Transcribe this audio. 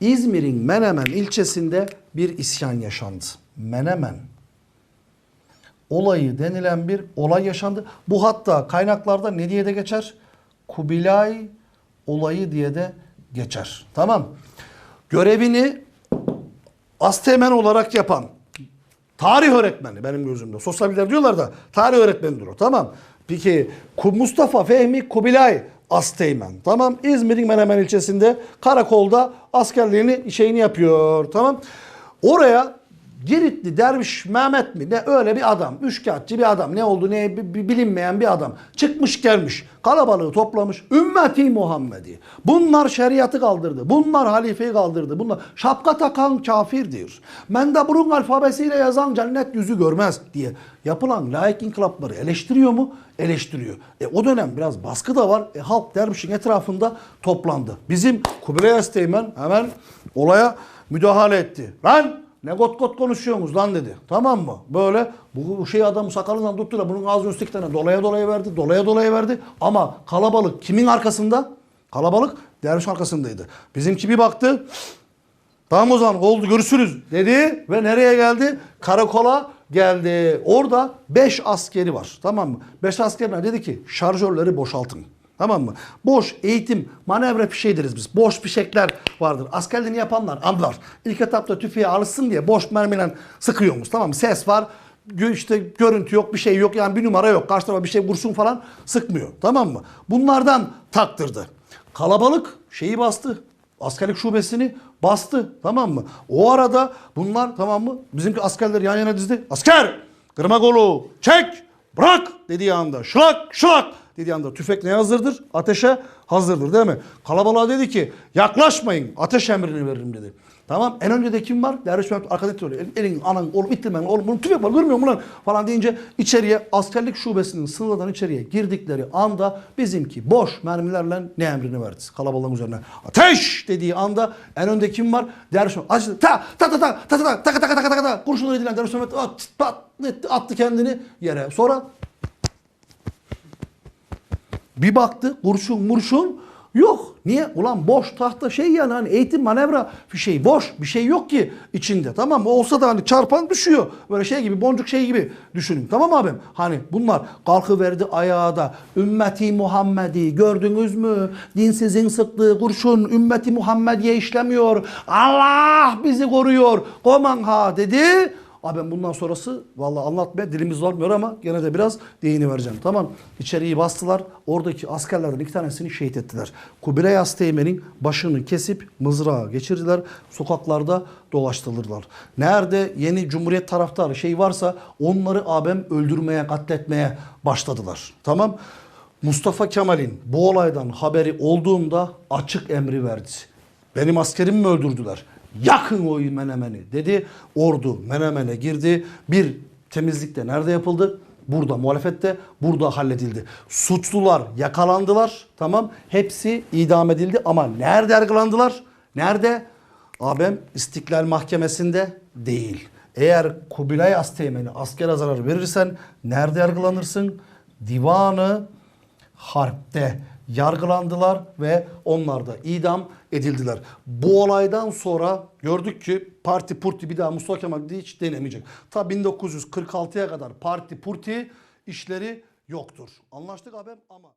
İzmir'in Menemen ilçesinde bir isyan yaşandı. Menemen olayı denilen bir olay yaşandı. Bu hatta kaynaklarda ne diye de geçer? Kubilay olayı diye de geçer. Tamam. Görevini Asteğmen olarak yapan tarih öğretmeni benim gözümde. Sosyal bilgiler diyorlar da tarih öğretmenidir o. Tamam. Peki Mustafa Fehmi Kubilay Asteğmen. Tamam. İzmir'in Menemen ilçesinde karakolda askerliğini şeyini yapıyor. Tamam. Oraya Giritli Derviş Mehmet mi ne öyle bir adam. Üçkağıtçı bir adam. Ne oldu ne bi- bi- bilinmeyen bir adam. Çıkmış gelmiş. Kalabalığı toplamış. Ümmeti Muhammedi. Bunlar şeriatı kaldırdı. Bunlar halifeyi kaldırdı. Bunlar şapka takan kafirdir. Mendebur'un alfabesiyle yazan cennet yüzü görmez diye yapılan laik inkılapları eleştiriyor mu? Eleştiriyor. E, o dönem biraz baskı da var. E, halk dervişin etrafında toplandı. Bizim Kubilay Asteğmen hemen olaya müdahale etti. Lan ne got got konuşuyorsunuz lan dedi. Tamam mı? Böyle bu şey adamı sakalından tuttular. Bunun ağzını üstü iki tane dolaya dolaya verdi. Dolaya dolaya verdi. Ama kalabalık kimin arkasında? Kalabalık derviş arkasındaydı. Bizimki bir baktı. Tamam o zaman oldu görüşürüz dedi ve nereye geldi? Karakola geldi. Orada 5 askeri var. Tamam mı? 5 askerler dedi ki şarjörleri boşaltın. Tamam mı? Boş eğitim, manevra fişeği biz. Boş fişekler vardır. Askerliğini yapanlar anlar. İlk etapta tüfeğe alışsın diye boş mermiyle sıkıyormuş. Tamam mı? Ses var. işte görüntü yok, bir şey yok. Yani bir numara yok. Karşı tarafa bir şey vursun falan sıkmıyor. Tamam mı? Bunlardan taktırdı. Kalabalık şeyi bastı. Askerlik şubesini bastı. Tamam mı? O arada bunlar tamam mı? Bizimki askerler yan yana dizdi. Asker! Kırma kolu! Çek! Bırak! dediği anda. Şılak! Şılak! Dediği anda tüfek ne hazırdır? Ateşe hazırdır değil mi? Kalabalığa dedi ki yaklaşmayın. Ateş emrini veririm dedi. Tamam en önce de kim var? Derviş Mehmet arkada söylüyor. Elin, anan oğlum ittirmen oğlum bunun tüfek var görmüyor musun lan? Falan deyince içeriye askerlik şubesinin sınırdan içeriye girdikleri anda bizimki boş mermilerle ne emrini verdi? Kalabalığın üzerine. Ateş dediği anda en önde kim var? Derviş Mehmet açtı. Ta ta ta ta ta ta ta ta ta ta ta ta ta kurşunları edilen Derviş Mehmet at, pat, attı kendini yere. Sonra bir baktı kurşun murşun yok. Niye? Ulan boş tahta şey yani hani eğitim manevra bir şey boş bir şey yok ki içinde tamam mı? Olsa da hani çarpan düşüyor. Böyle şey gibi boncuk şey gibi düşünün tamam abim? Hani bunlar kalkıverdi ayağa da ümmeti Muhammedi gördünüz mü? Dinsizin sıktığı kurşun ümmeti Muhammediye işlemiyor. Allah bizi koruyor. Koman ha dedi. Abi ben bundan sonrası vallahi anlatmaya dilimiz varmıyor ama gene de biraz değini vereceğim. Tamam içeriği bastılar. Oradaki askerlerden iki tanesini şehit ettiler. Kubilay Asteğmen'in başını kesip mızrağa geçirdiler. Sokaklarda dolaştırdılar. Nerede yeni cumhuriyet taraftarı şey varsa onları abem öldürmeye, katletmeye başladılar. Tamam Mustafa Kemal'in bu olaydan haberi olduğunda açık emri verdi. Benim askerimi mi öldürdüler? Yakın o Menemen'i dedi. Ordu Menemen'e girdi. Bir temizlikte nerede yapıldı? Burada muhalefette burada halledildi. Suçlular yakalandılar. Tamam. Hepsi idam edildi ama nerede yargılandılar? Nerede? Abem İstiklal Mahkemesi'nde değil. Eğer Kubilay Asteğmen'i askere zarar verirsen nerede yargılanırsın? Divanı harpte yargılandılar ve onlar da idam edildiler. Bu olaydan sonra gördük ki parti purti bir daha Mustafa Kemal hiç denemeyecek. Ta 1946'ya kadar parti purti işleri yoktur. Anlaştık abim ama...